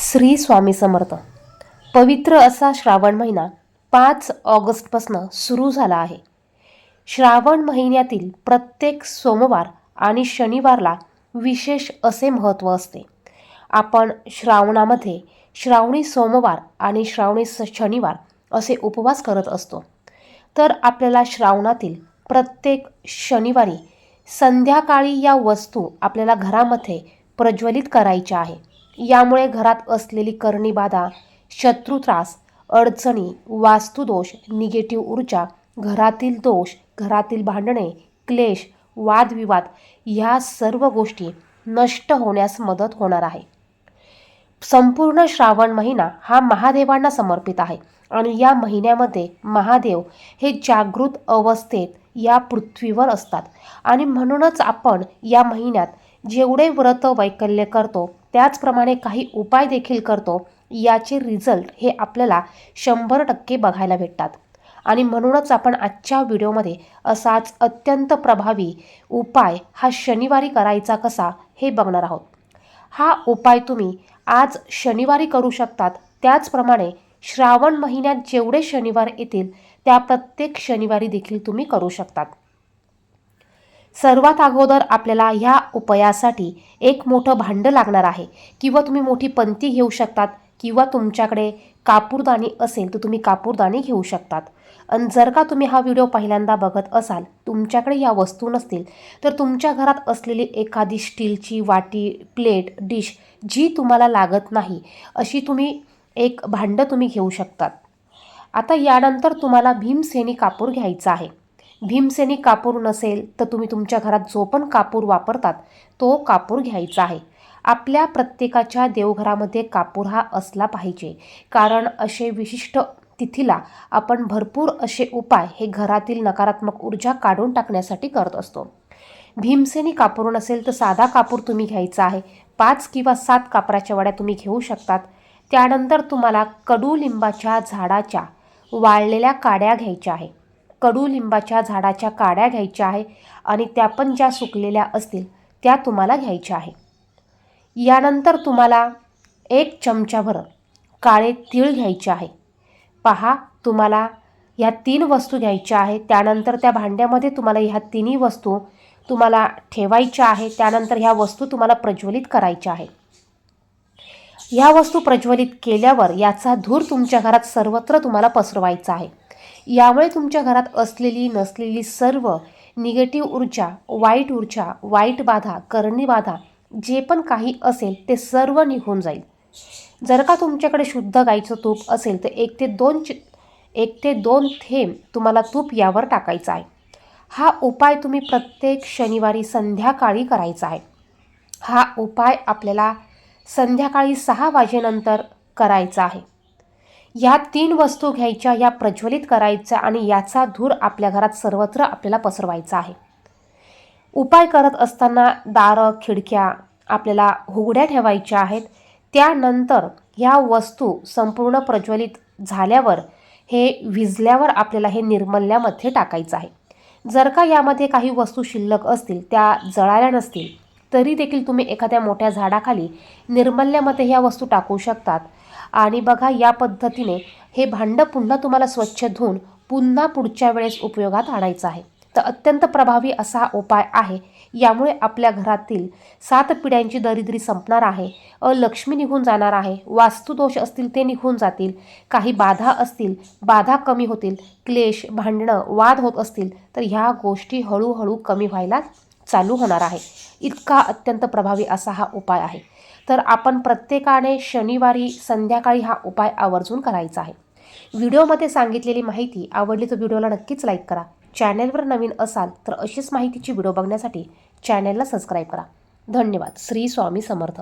श्री स्वामी समर्थ. पवित्र असा श्रावण महिना पाच ऑगस्टपासून सुरू झाला आहे. श्रावण महिन्यातील प्रत्येक सोमवार आणि शनिवारला विशेष असे महत्त्व असते. आपण श्रावणामध्ये श्रावणी सोमवार आणि श्रावणी स शनिवार असे उपवास करत असतो. तर आपल्याला श्रावणातील प्रत्येक शनिवारी संध्याकाळी या वस्तू आपल्याला घरामध्ये प्रज्वलित करायच्या आहे यामुळे घरात असलेली करणी बाधा शत्रुत्रास अडचणी वास्तुदोष निगेटिव्ह ऊर्जा घरातील दोष घरातील भांडणे क्लेश वादविवाद ह्या सर्व गोष्टी नष्ट होण्यास मदत होणार आहे. संपूर्ण श्रावण महिना हा महादेवांना समर्पित आहे आणि या महिन्यामध्ये महादेव हे जागृत अवस्थेत या पृथ्वीवर असतात. आणि म्हणूनच आपण या महिन्यात जेवढे व्रत वैकल्य करतो त्याचप्रमाणे काही उपाय देखील करतो याचे रिझल्ट हे आपल्याला शंभर टक्के बघायला भेटतात. आणि म्हणूनच आपण आजच्या व्हिडिओमध्ये असाच अत्यंत प्रभावी उपाय हा शनिवारी करायचा कसा हे बघणार आहोत. हा उपाय तुम्ही आज शनिवारी करू शकतात. त्याचप्रमाणे श्रावण महिन्यात जेवढे शनिवार येतील त्या प्रत्येक शनिवारी देखील तुम्ही करू शकतात. सर्वात अगोदर आपल्याला ह्या उपायासाठी एक मोठं भांडं लागणार आहे. किंवा तुम्ही मोठी पंती घेऊ शकतात किंवा तुमच्याकडे कापूरदाणी असेल तर तुम्ही कापूरदाणी घेऊ शकतात. आणि जर का तुम्ही हा व्हिडिओ पहिल्यांदा बघत असाल तुमच्याकडे या वस्तू नसतील तर तुमच्या घरात असलेली एखादी स्टीलची वाटी प्लेट डिश जी तुम्हाला लागत नाही अशी तुम्ही एक भांडं तुम्ही घेऊ शकतात. आता यानंतर तुम्हाला भीमसेनी कापूर घ्यायचा आहे. भीमसेनी कापूर नसेल तर तुम्ही तुमच्या घरात जो पण कापूर वापरतात तो कापूर घ्यायचा आहे. आपल्या प्रत्येकाच्या देवघरामध्ये कापूर हा असला पाहिजे. कारण असे विशिष्ट तिथीला आपण भरपूर असे उपाय हे घरातील नकारात्मक ऊर्जा काढून टाकण्यासाठी करत असतो. भीमसेनी कापूर नसेल तर साधा कापूर तुम्ही घ्यायचा आहे. पाच किंवा सात कापराच्या वड्या तुम्ही घेऊ शकतात. त्यानंतर तुम्हाला कडुलिंबाच्या झाडाच्या वाळलेल्या काड्या घ्यायच्या आहे. कडुलिंबाच्या झाडाच्या काड्या घ्यायच्या आहे आणि त्या पण ज्या सुकलेल्या असतील त्या तुम्हाला घ्यायच्या आहे. यानंतर तुम्हाला एक चमचाभर काळे तीळ घ्यायचे आहे. पहा तुम्हाला ह्या तीन वस्तू घ्यायच्या आहेत. त्यानंतर त्या भांड्यामध्ये तुम्हाला ह्या तिन्ही वस्तू तुम्हाला ठेवायच्या आहे त्यानंतर ह्या वस्तू तुम्हाला प्रज्वलित करायच्या आहे ह्या वस्तू प्रज्वलित केल्यावर याचा धूर तुमच्या घरात सर्वत्र तुम्हाला पसरवायचा आहे. यामुळे तुमच्या घरात असलेली नसलेली सर्व निगेटिव्ह ऊर्जा वाईट ऊर्जा वाईट बाधा करणी बाधा जे पण काही असेल ते सर्व निघून जाईल. जर का तुमच्याकडे शुद्ध गाईचं तूप असेल तर एक ते दोन चि एक ते दोन थेंब तुम्हाला तूप यावर टाकायचं आहे. हा उपाय तुम्ही प्रत्येक शनिवारी संध्याकाळी करायचा आहे. हा उपाय आपल्याला संध्याकाळी सहा वाजेनंतर करायचा आहे. या तीन वस्तू घ्यायच्या या प्रज्वलित करायच्या आणि याचा धूर आपल्या घरात सर्वत्र आपल्याला पसरवायचा आहे. उपाय करत असताना दारं खिडक्या आपल्याला हुगड्या ठेवायच्या आहेत. त्यानंतर ह्या वस्तू संपूर्ण प्रज्वलित झाल्यावर हे विजल्यावर आपल्याला हे निर्मल्यामध्ये टाकायचं आहे. जर का यामध्ये काही वस्तू शिल्लक असतील त्या जळाल्या नसतील तरी देखील तुम्ही एखाद्या मोठ्या झाडाखाली निर्मल्यामध्ये ह्या वस्तू टाकू शकतात. आणि बघा या पद्धतीने हे भांडं पुन्हा तुम्हाला स्वच्छ धुवून पुन्हा पुढच्या वेळेस उपयोगात आणायचं आहे. तर अत्यंत प्रभावी असा उपाय आहे. यामुळे आपल्या घरातील सात पिढ्यांची दरिद्री संपणार आहे. अलक्ष्मी निघून जाणार आहे. वास्तुदोष असतील ते निघून जातील. काही बाधा असतील बाधा कमी होतील. क्लेश भांडणं वाद होत असतील तर ह्या गोष्टी हळूहळू कमी व्हायला चालू होणार आहे. इतका अत्यंत प्रभावी असा हा उपाय आहे. तर आपण प्रत्येकाने शनिवारी संध्याकाळी हा उपाय आवर्जून करायचा आहे. व्हिडिओमध्ये सांगितलेली माहिती आवडली तर व्हिडिओला नक्कीच लाईक करा. चॅनेलवर नवीन असाल तर अशीच माहितीची व्हिडिओ बघण्यासाठी चॅनेलला सबस्क्राईब करा. धन्यवाद. श्री स्वामी समर्थ.